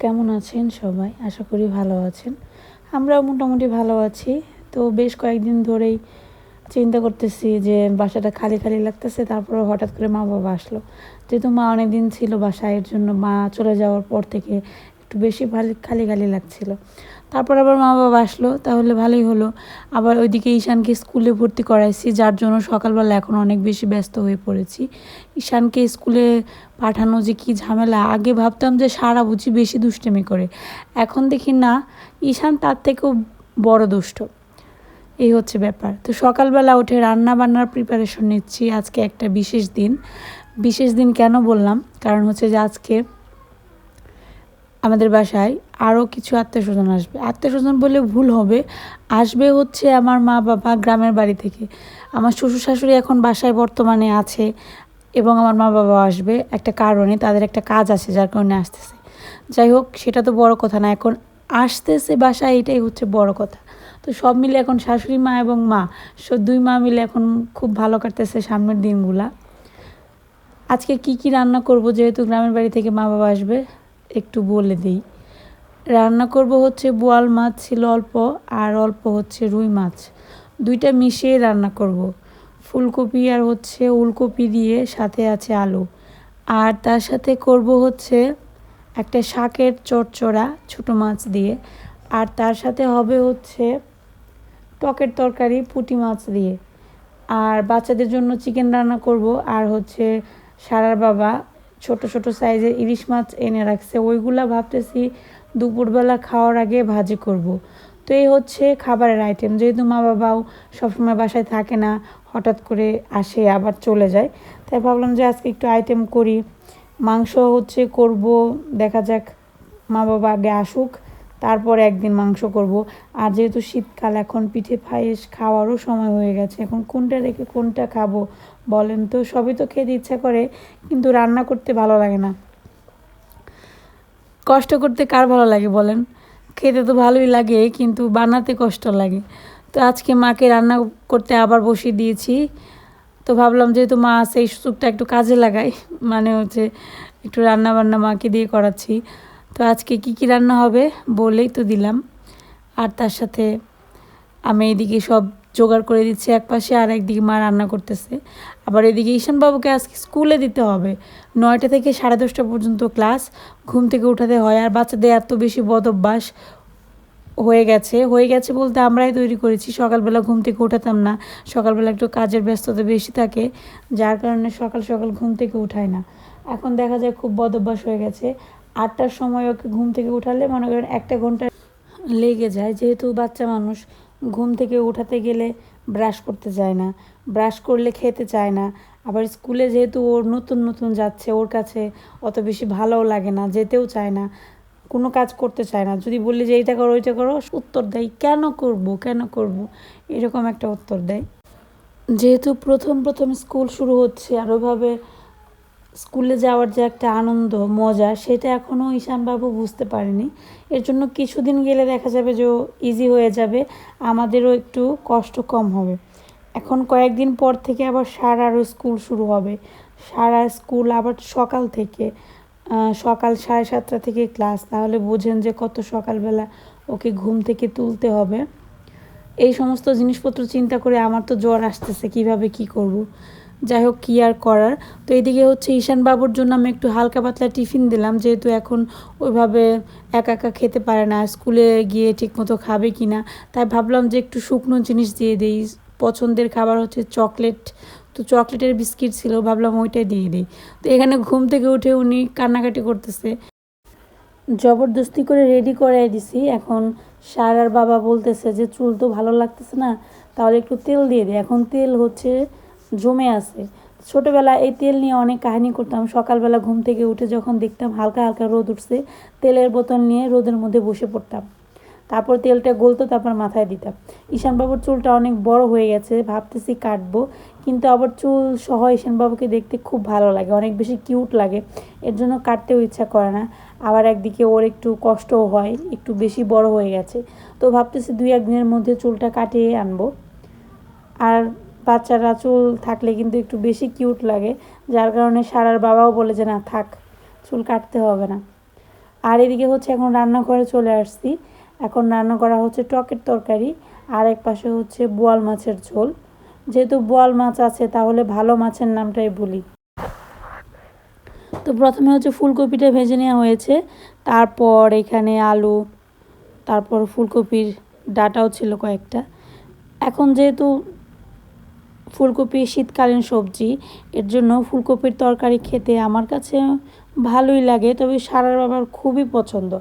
কেমন আছেন সবাই? আশা করি ভালো আছেন। আমরাও মোটামুটি ভালো আছি। তো বেশ কয়েকদিন ধরেই চিন্তা করতেছি যে বাসাটা খালি খালি লাগতেছে তারপরে হঠাৎ করে মা বাবা আসলো। যেহেতু মা অনেকদিন ছিল বাসায়, এর জন্য মা চলে যাওয়ার পর থেকে একটু বেশি ভালো খালি খালি লাগছিল। তারপর আবার মা বাবা আসলো, তাহলে ভালোই হলো। আবার ওইদিকে ঈশানকে স্কুলে ভর্তি করাইছি, যার জন্য সকালবেলা এখন অনেক বেশি ব্যস্ত হয়ে পড়েছি। ঈশানকে স্কুলে পাঠানো যে কি ঝামেলা, আগে ভাবতাম যে সারা বুঝি বেশি দুষ্টেমি করে। এখন দেখি না, ঈশান তার থেকেও বড় দুষ্ট। এই হচ্ছে ব্যাপার। তো সকালবেলা উঠে রান্না বান্নার প্রিপারেশন নিচ্ছি, আজকে একটা বিশেষ দিন। বিশেষ দিন কেন বললাম? কারণ হচ্ছে যে আজকে আমাদের বাসায় আরও কিছু আত্মীয় স্বজন আসবে। আত্মীয় স্বজন বলে ভুল হবে। আসবে হচ্ছে আমার মা বাবা গ্রামের বাড়ি থেকে। আমার শ্বশুর শাশুড়ি এখন বাসায় বর্তমানে আছে এবং আমার মা বাবা আসবে একটা কারণে, তাদের একটা কাজ আছে যার কারণে আসতেছে। যাই হোক, সেটা তো বড় কথা না, এখন আসতেছে বাসায় এটাই হচ্ছে বড় কথা। তো সব মিলে এখন শাশুড়ি মা এবং মা দুই মা মিলে এখন খুব ভালো কাটতেছে সামনের দিনগুলা। আজকে কি কি রান্না করব যেহেতু গ্রামের বাড়ি থেকে মা বাবা আসবে, একটু বলে দিই। রান্না করব হচ্ছে বোয়াল মাছ ছিল অল্প আর অল্প হচ্ছে রুই মাছ। দুইটা মিশিয়ে রান্না করব। ফুলকপি আর হচ্ছে উলকপি দিয়ে সাথে আছে আলু। আর তার সাথে করব হচ্ছে একটা শাকের চটচড়া ছোটো মাছ দিয়ে। আর তার সাথে হবে হচ্ছে টকের তরকারি পুঁটি মাছ দিয়ে। আর বাচ্চাদের জন্য চিকেন রান্না করব। আর হচ্ছে সারার বাবা ছোট ছোট সাইজের ইলিশ মাছ এনে রাখছে। ওইগুলা ভাবতেছি দুপুরবেলা খাওয়ার আগে ভাজি করব। তো এই হচ্ছে খাবারের আইটেম যেহেতু মা বাবাও সবসময় বাসায় থাকে না, হঠাৎ করে আসে, আবার চলে যায়। তাই ভাবলাম যে আজকে একটু আইটেম করি। মাংস হচ্ছে করব, দেখা যাক মা বাবা আগে আসুক, তারপর একদিন মাংস করব। আর যেহেতু শীতকাল, এখন পিঠে পায়েস খাওয়ারও সময় হয়ে গেছে। এখন কোনটা রেখে কোনটা খাব বলেন তো? সবই তো খেতে ইচ্ছা করে, কিন্তু রান্না করতে ভালো লাগে না। কষ্ট করতে কার ভালো লাগে বলেন? খেতে তো ভালোই লাগে, কিন্তু বানাতে কষ্ট লাগে। তো আজকে মাকে রান্না করতে আবার বসিয়ে দিয়েছি। তো ভাবলাম যেহেতু মা আছে, এই সুযোগটা একটু কাজে লাগাই। মানে হচ্ছে একটু রান্না বান্না মাকে দিয়ে করাচ্ছি। তো আজকে কি কি রান্না হবে বলেই তো দিলাম। আর তার সাথে আমি এদিকে সব জোগাড় করে দিচ্ছে, এক পাশে আর একদিকে মা রান্না করতেছে। আবার এদিকে ঈশানবাবুকে আজকে স্কুলে দিতে হবে। নয়টা থেকে সাড়ে দশটা পর্যন্ত ক্লাস, ঘুম থেকে উঠাতে হয়। আর বাচ্চাদের এত বেশি বদ অভ্যাস হয়ে গেছে। হয়ে গেছে বলতে আমরাই তৈরি করেছি। সকালবেলা ঘুম থেকে উঠাতাম না। সকালবেলা একটু কাজের ব্যস্ততা বেশি থাকে, যার কারণে সকাল সকাল ঘুম থেকে উঠায় না। এখন দেখা যায় খুব বদ অভ্যাস হয়ে গেছে। আটটার সময় ওকে ঘুম থেকে উঠালে মনে করেন একটা ঘণ্টা লেগে যায়। যেহেতু বাচ্চা মানুষ ঘুম থেকে উঠাতে গেলে ব্রাশ করতে চায় না, ব্রাশ করলে খেতে চায় না। আবার স্কুলে যেহেতু ওর নতুন নতুন যাচ্ছে, ওর কাছে অত বেশি ভালোও লাগে না, যেতেও চায় না, কোনো কাজ করতে চায় না। যদি বললি যে এইটা করো, ওইটা করো, উত্তর দেয়, কেন করব কেন করব? এরকম একটা উত্তর দেয়। যেহেতু প্রথম প্রথম স্কুল শুরু হচ্ছে আর ওইভাবে স্কুলে যাওয়ার যে একটা আনন্দ, মজা, সেটা এখনও ঈশানবাবু বুঝতে পারেনি। এর জন্য কিছুদিন গেলে দেখা যাবে যে ইজি হয়ে যাবে, আমাদেরও একটু কষ্ট কম হবে। এখন কয়েকদিন পর থেকে আবার সারারও স্কুল শুরু হবে। সারা স্কুল আবার সকাল থেকে সকাল সাড়ে সাতটা থেকে ক্লাস, তাহলে বোঝেন যে কত সকালবেলা ওকে ঘুম থেকে তুলতে হবে। এই সমস্ত জিনিসপত্র চিন্তা করে আমার তো জ্বর আসতেছে, কীভাবে কি করব। যাই হোক কী আর করার? তো এদিকে হচ্ছে ঈশান বাবুর জন্য আমি একটু হালকা পাতলা টিফিন দিলাম, যেহেতু এখন ওইভাবে একা একা খেতে পারে না, স্কুলে গিয়ে ঠিকমতো খাবে কি না। তাই ভাবলাম যে একটু শুকনো জিনিস দিয়ে দিই। পছন্দের খাবার হচ্ছে চকলেট। তো চকলেটের বিস্কিট ছিল, ভাবলাম ওইটাই দিয়ে দিই। তো এখানে ঘুম থেকে উঠে উনি কান্নাকাটি করতেছে। জবরদস্তি করে রেডি করাই দিছি। এখন সার আর বাবা বলতেছে যে, চুল তো ভালো লাগতেছে না, তাহলে একটু তেল দিয়ে দিই এখন তেল হচ্ছে জমে আছে। ছোটোবেলা এই তেল নিয়ে অনেক কাহিনী করতাম। সকালবেলা ঘুম থেকে উঠে যখন দেখতাম হালকা হালকা রোদ উঠছে, তেলের বোতল নিয়ে রোদের মধ্যে বসে পড়তাম। তারপর তেলটা গলতো, তারপর মাথায় দিতাম। ঈশানবাবুর চুলটা অনেক বড় হয়ে গেছে, ভাবতেছি কাটবো। কিন্তু আবার চুল সহ ঈশানবাবুকে দেখতে খুব ভালো লাগে, অনেক বেশি কিউট লাগে। এর জন্য কাটতেও ইচ্ছা করে না। আবার একদিকে ওর একটু কষ্টও হয়, একটু বেশি বড় হয়ে গেছে। তো ভাবতেছি দুই একদিনের মধ্যে চুলটা কাটিয়ে আনব। আর বাচ্চারা চুল থাকলে কিন্তু একটু বেশি কিউট লাগে, যার কারণে সারার বাবাও বলে যে, না, থাক, চুল কাটতে হবে না। আর এদিকে হচ্ছে এখন রান্নাঘরে চলে আসছি। এখন রান্না করা হচ্ছে টকের তরকারি, আর এক পাশে হচ্ছে বোয়াল মাছের ঝোল। যেহেতু বোয়াল মাছ আছে, তাহলে ভালো মাছের নামটাই বলি। তো প্রথমে হচ্ছে ফুলকপিটা ভেজে নেওয়া হয়েছে। তারপর এখানে আলু, তারপর ফুলকপির ডাটাও ছিল কয়েকটা। এখন যেহেতু ফুলকপি, শীতকালীন সবজি, এর জন্য ফুলকপির তরকারি খেতে আমার কাছে ভালোই লাগে, তবে সারার বাবার খুবই পছন্দ,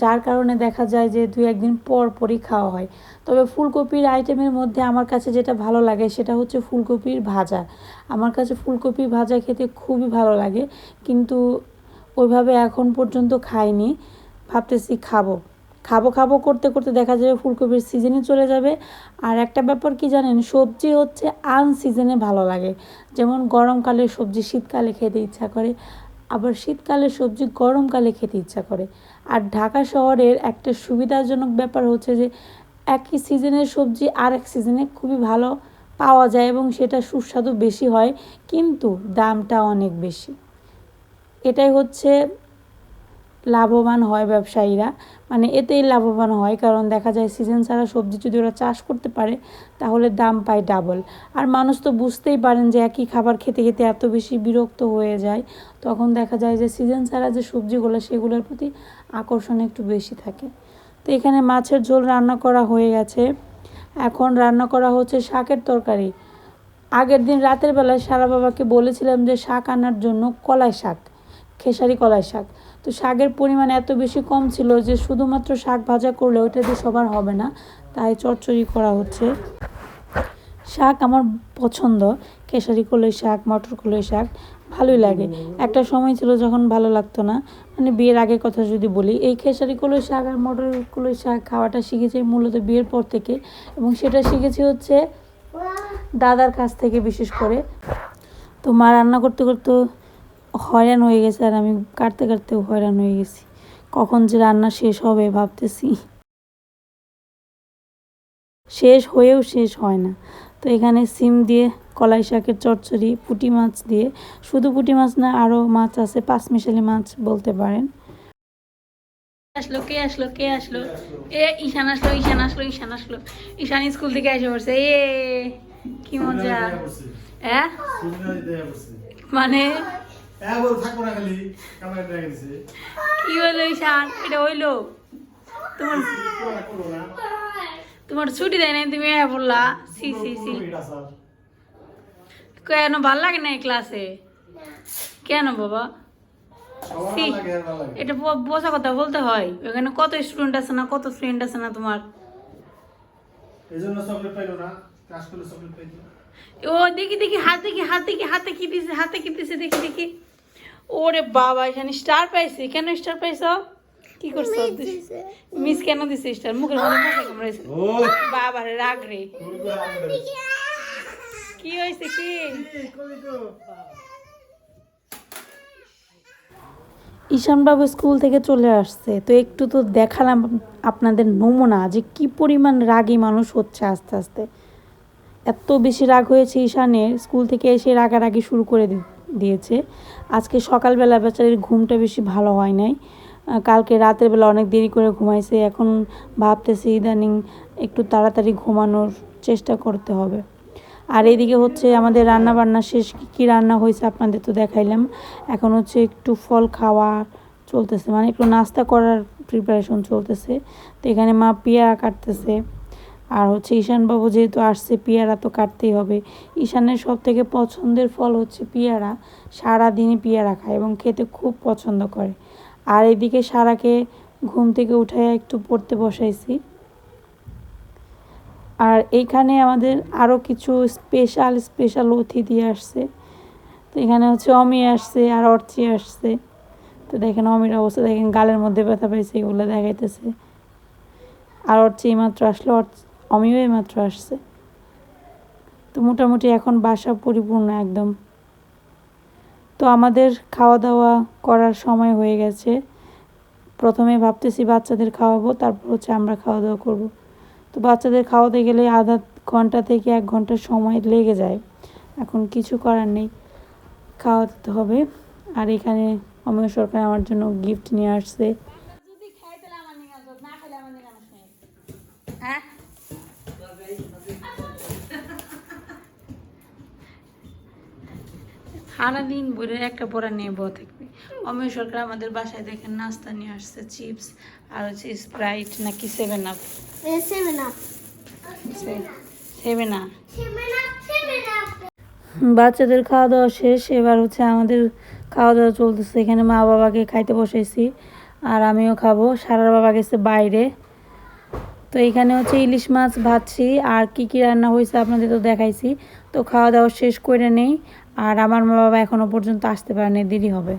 যার কারণে দেখা যায় যে দু একদিন পর পরই খাওয়া হয়। তবে ফুলকপির আইটেমের মধ্যে আমার কাছে যেটা ভালো লাগে সেটা হচ্ছে ফুলকপির ভাজা। আমার কাছে ফুলকপি ভাজা খেতে খুবই ভালো লাগে, কিন্তু ওইভাবে এখন পর্যন্ত খাইনি, ভাবতেছি খাব। খাব খাব করতে করতে দেখা যাবে ফুলকপির সিজনে চলে যাবে। আর একটা ব্যাপার কি জানেন, সবজি হচ্ছে আন সিজনে ভালো লাগে। যেমন গরমকালে সবজি শীতকালে খেতে ইচ্ছা করে, আবার শীতকালে সবজি গরমকালে খেতে ইচ্ছা করে। আর ঢাকা শহরের একটা সুবিধাজনক ব্যাপার হচ্ছে যে, একই সিজনের সবজি আর এক সিজনে খুবই ভালো পাওয়া যায় এবং সেটা সুস্বাদু বেশি হয়, কিন্তু দামটা অনেক বেশি। এটাই হচ্ছে লাভবান হয় ব্যবসায়ীরা। মানে এতেই লাভবান হয়, কারণ দেখা যায় সিজন ছাড়া সবজি যদি ওরা চাষ করতে পারে, তাহলে দাম পায় ডাবল আর মানুষ তো বুঝতেই পারেন যে একই খাবার খেতে খেতে এত বেশি বিরক্ত হয়ে যায়। তখন দেখা যায় যে সিজন ছাড়া যে সবজিগুলো, সেগুলোর প্রতি আকর্ষণ একটু বেশি থাকে। তো এখানে মাছের ঝোল রান্না করা হয়ে গেছে। এখন রান্না করা হচ্ছে শাকের তরকারি। আগের দিন রাতের বেলায় সারা বাবাকে বলেছিলাম যে শাক আনার জন্য কলাই শাক, খেসারি কলাই শাক। তো শাকের পরিমাণ এত বেশি কম ছিল যে শুধুমাত্র শাক ভাজা করলে ওইটা দিয়ে সবার হবে না, তাই চচ্চড়ি করা হচ্ছে। শাক আমার পছন্দ খেসারি কলই শাক, মটর কলই শাক, ভালোই লাগে। একটা সময় ছিল যখন ভালো লাগতো না মানে বিয়ের আগের কথা যদি বলি, এই খেসারি কলই শাক আর মটর কলই শাক খাওয়াটা শিখেছি মূলত বিয়ের পর থেকে, এবং সেটা শিখেছি হচ্ছে দাদার কাছ থেকে বিশেষ করে। তো মা রান্না করতে করতে হয়রান হয়ে গেছে আর আমি কাটতে কাটতেও হয়রান হয়ে গেছি। কখন যে রান্না শেষ হবে ভাবতেছি। শেষ হয়েও শেষ হয় না। তো এখানে সিম দিয়ে কলাই শাকের চচ্চড়ি পুঁটি মাছ দিয়ে শুধু পুঁটি মাছ না আরও মাছ আছে পাঁচমিশালি মাছ বলতে পারেন। আসলো কে আসলো কে আসলো? এ ঈশান আসলো ঈশান আসলো ঈশান আসলো। ঈশান স্কুল থেকে এসে পড়ছে। এ কি মজা। হ্যাঁ? মানে কি হলো ঈশান? এটা হইল? তোমার তোমার ছুটি দেয় নাই তুমি এ বললা। C C C. কেন ভালো লাগে না ক্লাসে কেন বাবা? এটা ব- বোঝা কথা বলতে হয়। ওখানে কত স্টুডেন্ট আছে না কত ফ্রেন্ড আছে না তোমার? ও দেখি দেখি হাত দেখি হাত দেখি হাতে কি দিছে হাতে কি দিছে দেখি দেখি। ওরে বাবা এখানে স্টার পাইছে। কেন স্টার পাইছ? কি করছ? মিস কেন দিছে স্টার মুখের মধ্যে মুখে কামড়াইছে বাবা রে রাগ রে। কি হয়েছে কি? ঈশানবাবু স্কুল থেকে চলে আসছে। তো একটু তো দেখালাম আপনাদের নমুনা যে কি পরিমাণ রাগী মানুষ হচ্ছে আস্তে আস্তে। এত বেশি রাগ হয়েছে ঈশানের স্কুল থেকে এসে রাগারাগি শুরু করে দি- দিয়েছে। আজকে সকালবেলা বেচারির ঘুমটা বেশি ভালো হয় নাই। কালকে রাতের বেলা অনেক দেরি করে ঘুমাইছে। এখন ভাবতেছি ইদানিং একটু তাড়াতাড়ি ঘুমানোর চেষ্টা করতে হবে। আর এদিকে হচ্ছে আমাদের রান্না বান্না শেষ। কী কী রান্না হয়েছে আপনাদের তো দেখাইলাম। এখন হচ্ছে একটু ফল খাওয়া চলতেছে। মানে একটু নাস্তা করার প্রিপারেশন চলতেছে। তো এখানে মা পেয়ারা কাটতেছে। আর হচ্ছে ঈশানবাবু যেহেতু আসছে, পেয়ারা তো কাটতেই হবে। ঈশানের সব থেকে পছন্দের ফল হচ্ছে পেয়ারা। সারাদিনই পেয়ারা খায় এবং খেতে খুব পছন্দ করে। আর এদিকে সারাকে ঘুম থেকে উঠে একটু পড়তে বসাইছি। আর এইখানে আমাদের আরও কিছু স্পেশাল স্পেশাল অতিথি আসছে। তো এখানে হচ্ছে অমি আসছে আর অর্চি আসছে। তো দেখেন অমির অবস্থা, দেখেন গালের মধ্যে ব্যথা পাইছে, এগুলো দেখাইতেছে। আর অর্চি এইমাত্র আসলো, অর্চ- আমিও এইমাত্র আসছে। তো মোটামুটি এখন বাসা পরিপূর্ণ একদম। তো আমাদের খাওয়া দাওয়া করার সময় হয়ে গেছে। প্রথমে ভাবতেছি বাচ্চাদের খাওয়াবো তারপর হচ্ছে আমরা খাওয়া দাওয়া করব। তো বাচ্চাদের খাওয়াতে গেলে আধা ঘণ্টা থেকে এক ঘণ্টা সময় লেগে যায়। এখন কিছু করার নেই। খাওয়াতে হবে। আর এখানে অমিয় সরকার আমার জন্য গিফট নিয়ে আসছে। হ্যাঁ? সারাদিন বইরে একটা পড়া নিয়ে বয়ে থাকবে। অমিয় সরকার আমাদের বাসায় দেখেন নাস্তা নিয়ে আসছে চিপস আর হচ্ছে স্প্রাইট নাকি সেভেন আপ সেভেন আপ বাচ্চাদের খাওয়া দাওয়া শেষ এবার হচ্ছে আমাদের খাওয়া দাওয়া চলতেছে। এখানে মা বাবাকে খাইতে বসেছি আর আমিও খাব। সারার বাবা গেছে বাইরে। তো এখানে হচ্ছে ইলিশ মাছ ভাজছি। আর কি কি রান্না হয়েছে আপনাদের তো দেখাইছি। তো খাওয়া দাওয়া শেষ করে নেই। আর আমার মা বাবা এখনও পর্যন্ত আসতে পারেনি, দেরি হবে।